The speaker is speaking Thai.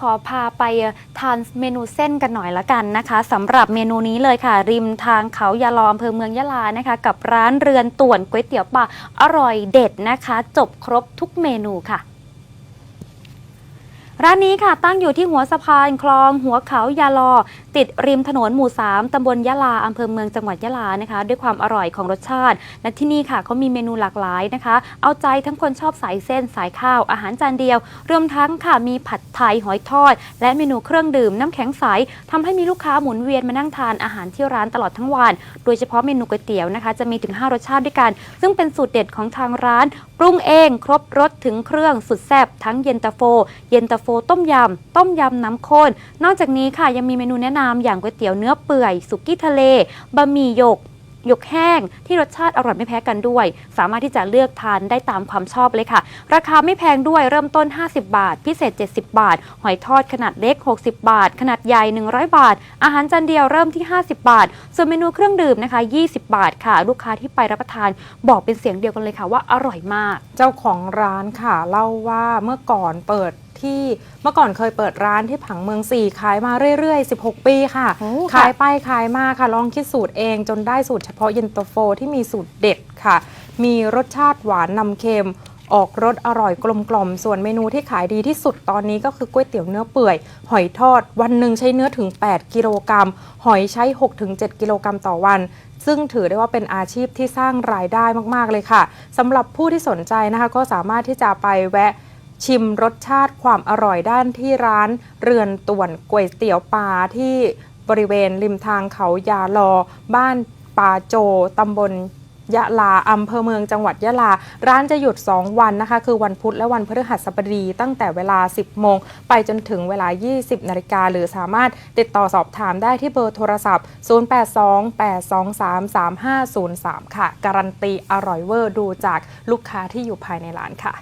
ขอพาไปทานเมนูเส้นกันหน่อยละกันนะคะสำหรับเมนูนี้เลยค่ะ ริมทางเขายาลออำเภอเมืองยะลานะคะ กับร้านเรือนต่วนก๋วยเตี๋ยวปลาอร่อยเด็ดนะคะ จบครบทุกเมนูค่ะ ร้านนี้ค่ะตั้งอยู่ที่หัวสะพานคลอง หัวเขายาลอ ติดริมถนนหมู่ 3 ตำบลยะลา อำเภอเมืองจังหวัดยะลานะคะ ด้วยความอร่อยของรสชาติ และที่นี่ค่ะเขามีเมนูหลากหลายนะคะ เอาใจทั้งคนชอบสายเส้นสายข้าว อาหารจานเดียว รวมทั้งค่ะมีผัดไทยหอยทอด และเมนูเครื่องดื่มน้ำแข็งใสทำให้มีลูกค้าหมุนเวียนมานั่งทานอาหารที่ร้านตลอดทั้งวัน โดยเฉพาะเมนูก๋วยเตี๋ยวนะคะ จะมีถึง 5 รสชาติด้วยกัน ซึ่งเป็นสูตรเด็ดของทางร้าน ปรุงเอง ครบรสถึงเครื่องสุดแซ่บทั้งเย็นตาโฟ เย็นตาโฟต้มยำ ต้มยำน้ำข้น นอกจากนี้ค่ะยังมีเมนูแนะนำอย่างก๋วยเตี๋ยวเนื้อเปื่อยสุกี้ทะเลบะหมี่หยกหยกแห้งที่รสชาติอร่อยไม่แพ้กันด้วย สามารถที่จะเลือกทานได้ตามความชอบเลยค่ะ ราคาไม่แพงด้วยเริ่มต้น 50 บาท พิเศษ 70 บาท หอยทอดขนาดเล็ก 60 บาท ขนาดใหญ่ 100 บาท อาหารจานเดียวเริ่มที่ 50 บาท ส่วนเมนูเครื่องดื่มนะคะ 20 บาทค่ะ ลูกค้าที่ไปรับประทานบอกเป็นเสียงเดียวกันเลยค่ะว่าอร่อยมาก เจ้าของร้านค่ะเล่าว่าเมื่อก่อนเปิด ที่เมื่อก่อนเคยเปิดร้านที่ผังเมืองสี่ขายมาเรื่อยๆ 16 ปีค่ะ โอ้ค่ะ ขายไปขายมาค่ะ ลองคิดสูตรเองจนได้สูตรเฉพาะเย็นตาโฟที่มีสูตรเด็ดค่ะ มีรสชาติหวานนำเค็ม ออกรสอร่อยกลมกล่อมส่วนเมนูที่ขายดีที่สุดตอนนี้ก็คือก๋วยเตี๋ยวเนื้อเปื่อย หอยทอด วันหนึ่งใช้เนื้อถึง 8 กิโลกรัม หอยใช้ 6-7 กิโลกรัมต่อวัน ซึ่งถือได้ว่าเป็นอาชีพที่สร้างรายได้มากๆเลยค่ะสำหรับผู้ที่สนใจนะคะก็สามารถที่จะไปแวะ ชิมรสชาติความอร่อยด้านที่ร้านเรือนต่วนก๋วยเตี๋ยวปลาที่บริเวณริมทางเขายาลอ บ้านป่าโจตำบลยะลาอำเภอเมืองจังหวัดยะลา ร้านจะหยุด 2 วันนะคะ คือวันพุธและวันพฤหัสบดี ตั้งแต่เวลา 10 โมง ไปจนถึงเวลา 20 นาฬิกา หรือสามารถติดต่อสอบถามได้ที่เบอร์โทรศัพท์ 0828233503 ค่ะ การันตีอร่อยเวอร์ดูจากลูกค้าที่อยู่ภายในร้านค่ะ